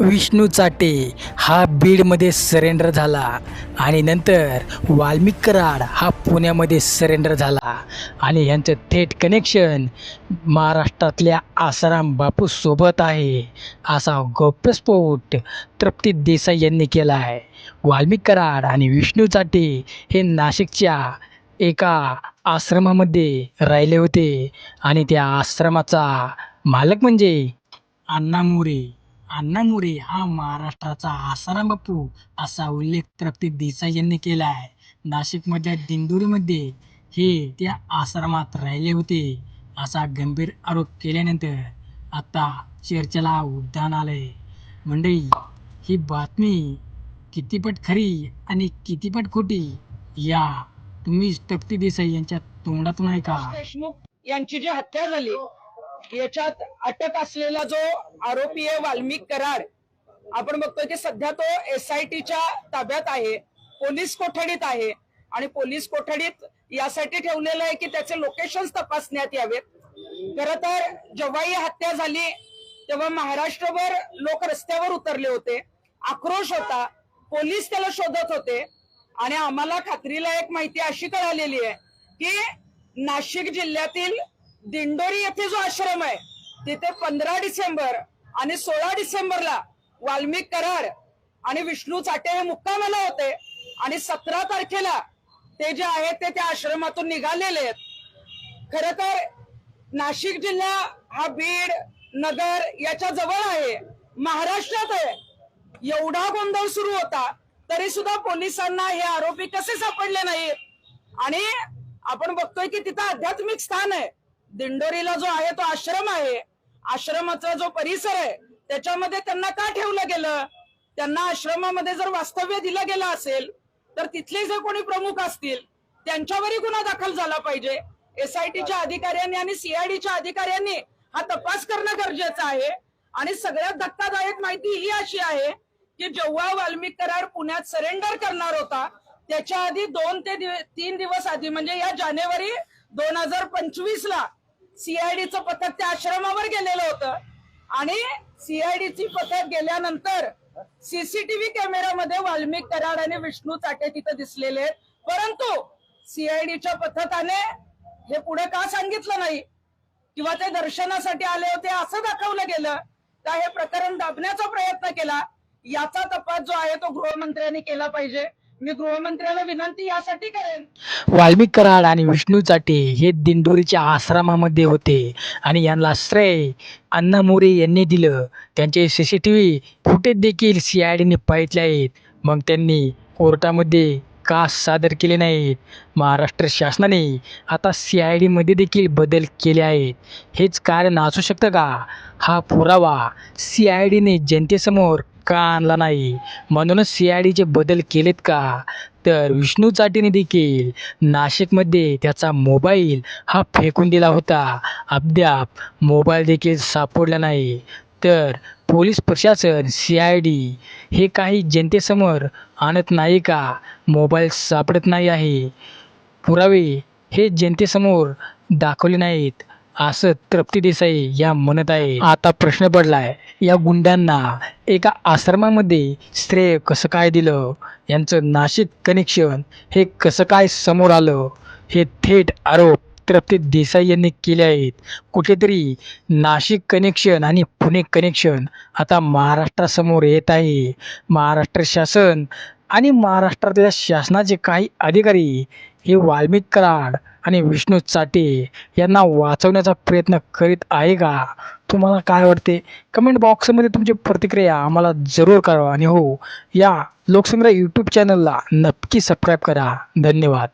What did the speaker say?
विष्णू चाटे हा बीडमध्ये सरेंडर झाला. आणि नंतर वाल्मिक कराड हा पुण्यामध्ये सरेंडर झाला. आणि यांचं थेट कनेक्शन महाराष्ट्रातल्या आसाराम बापूसोबत आहे. असा गौप्यस्फोट तृप्ती देसाई यांनी केला आहे वाल्मिक कराड आणि विष्णू चाटे हे नाशिकच्या एका आश्रमामध्ये राहिले होते. आणि त्या आश्रमाचा मालक म्हणजे अण्णा मोरे. अण्णा मोरे हा महाराष्ट्राचा आसाराम बापू असा उल्लेख तृप्ती देसाई यांनी केला आहे. नाशिकमधल्या दिंडोरीमध्ये हे त्या आश्रमात राहिले होते असा गंभीर आरोप केल्यानंतर आता चर्चेला उद्यान आलंय. मंडळी ही बातमी कितीपट खरी आणि कितीपट खोटी या तुम्ही तप्ती देसाई यांच्या तोंडातून ऐका. देशमुख यांची जी हत्या झाली याच्यात अटक असलेला जो आरोपी आहे वाल्मिक कराड आपण बघतोय की सध्या तो एस आय टीच्या ताब्यात आहे पोलीस कोठडीत आहे आणि पोलीस कोठडीत यासाठी ठेवलेलं आहे की त्याचे लोकेशन तपासण्यात यावेत. खर तर जेव्हा ही हत्या झाली तेव्हा महाराष्ट्रभर लोक रस्त्यावर उतरले होते आक्रोश होता पोलीस त्याला शोधत होते आणि आम्हाला खात्रीला एक माहिती अशी कळालेली आहे की नाशिक जिल्ह्यातील दिंडोरी येथे जो आश्रम आहे तिथे पंधरा डिसेंबर आणि सोळा डिसेंबरला वाल्मिक कराड आणि विष्णू चाटे हे मुक्कामाला होते. आणि सतरा तारखेला ते जे आहेत ते त्या आश्रमातून निघालेले आहेत. खर तर नाशिक जिल्हा हा बीड नगर याच्या जवळ आहे. महाराष्ट्रात आहे. एवढा गोंधळ सुरू होता तरी सुद्धा पोलिसांना हे आरोपी कसे सापडले नाहीत? आणि आपण बघतोय की तिथं आध्यात्मिक स्थान आहे. दिंडोरीला जो आहे तो आश्रम आहे. आश्रमाचा जो परिसर आहे त्याच्यामध्ये त्यांना का ठेवलं गेलं? त्यांना आश्रमामध्ये जर वास्तव्य दिलं गेलं असेल तर तिथले जे कोणी प्रमुख असतील त्यांच्यावरही गुन्हा दाखल झाला पाहिजे. एसआयटीच्या अधिकाऱ्यांनी आणि सीआयडीच्या अधिकाऱ्यांनी हा तपास करणं गरजेचं आहे. आणि सगळ्यात धक्कादायक माहिती ही अशी आहे की जेव्हा वाल्मिक कराड पुण्यात सरेंडर करणार होता त्याच्या आधी दोन ते दिव- तीन दिवस आधी म्हणजे या जानेवारी दोन हजार पंचवीस ला सीआयडीचं पथक त्या आश्रमावर गेलेलं होतं. आणि सीआयडीची पथक गेल्यानंतर सीसीटीव्ही कॅमेऱ्यामध्ये वाल्मिक कराड आणि विष्णू चाटे तिथे दिसलेले आहेत. परंतु सीआयडीच्या पथकाने हे पुढे का सांगितलं नाही? किंवा ते दर्शनासाठी आले होते असं दाखवलं गेलं का हे प्रकरण दाबण्याचा प्रयत्न केला? याचा तपास जो आहे तो गृहमंत्र्यांनी केला पाहिजे. मी गृहमंत्र्याला विनंती यासाठी करेन. वाल्मिक कराड आणि विष्णू चाटे हे दिंडोरीच्या आश्रमामध्ये होते आणि यांना श्रेय अण्णा मोरे यांनी दिलं. त्यांचे C C T V footage देखील सी आय डीने पाहितले आहेत. मग त्यांनी कोर्टामध्ये का सादर केले नाहीत. महाराष्ट्र शासनाने आता सी आय डीमध्ये देखील बदल केले आहेत. हेच कारण असू शकतं का? हा पुरावा सी आय डीने जनतेसमोर का आणला नाही. म्हणूनच सी आय डीचे बदल केलेत का? तर विष्णू चाटीने देखील नाशिकमध्ये त्याचा मोबाईल हा फेकून दिला होता. अद्याप मोबाईल देखील सापडला नाही. तर पोलीस प्रशासन सी आय डी हे काही जनतेसमोर आणत नाही का? मोबाईल सापडत नाही आहे. पुरावे हे जनतेसमोर दाखवले नाहीत असं तृप्ती देसाई या म्हणत आहे आता प्रश्न पडला आहे या गुंड्यांना एका आश्रमामध्ये श्रेय कसं काय दिलं? यांचं नाशिक कनेक्शन हे कसं काय समोर आलं? हे थेट आरोप तृप्ती देसाई यांनी केले आहेत. कुठेतरी नाशिक कनेक्शन आणि पुणे कनेक्शन आता महाराष्ट्रासमोर येत आहे. महाराष्ट्र शासन आणि महाराष्ट्रातल्या शासनाचे काही अधिकारी हे वाल्मिक कराड आणि विष्णू चाटे यांना वाचवण्याचा प्रयत्न करीत आहे का? तुम्हाला काय वाटते? कमेंट बॉक्समध्ये तुमची प्रतिक्रिया आम्हाला जरूर कळवा. आणि हो या लोकसंग्रह यूट्यूब चॅनलला नक्की सबस्क्राईब करा. धन्यवाद.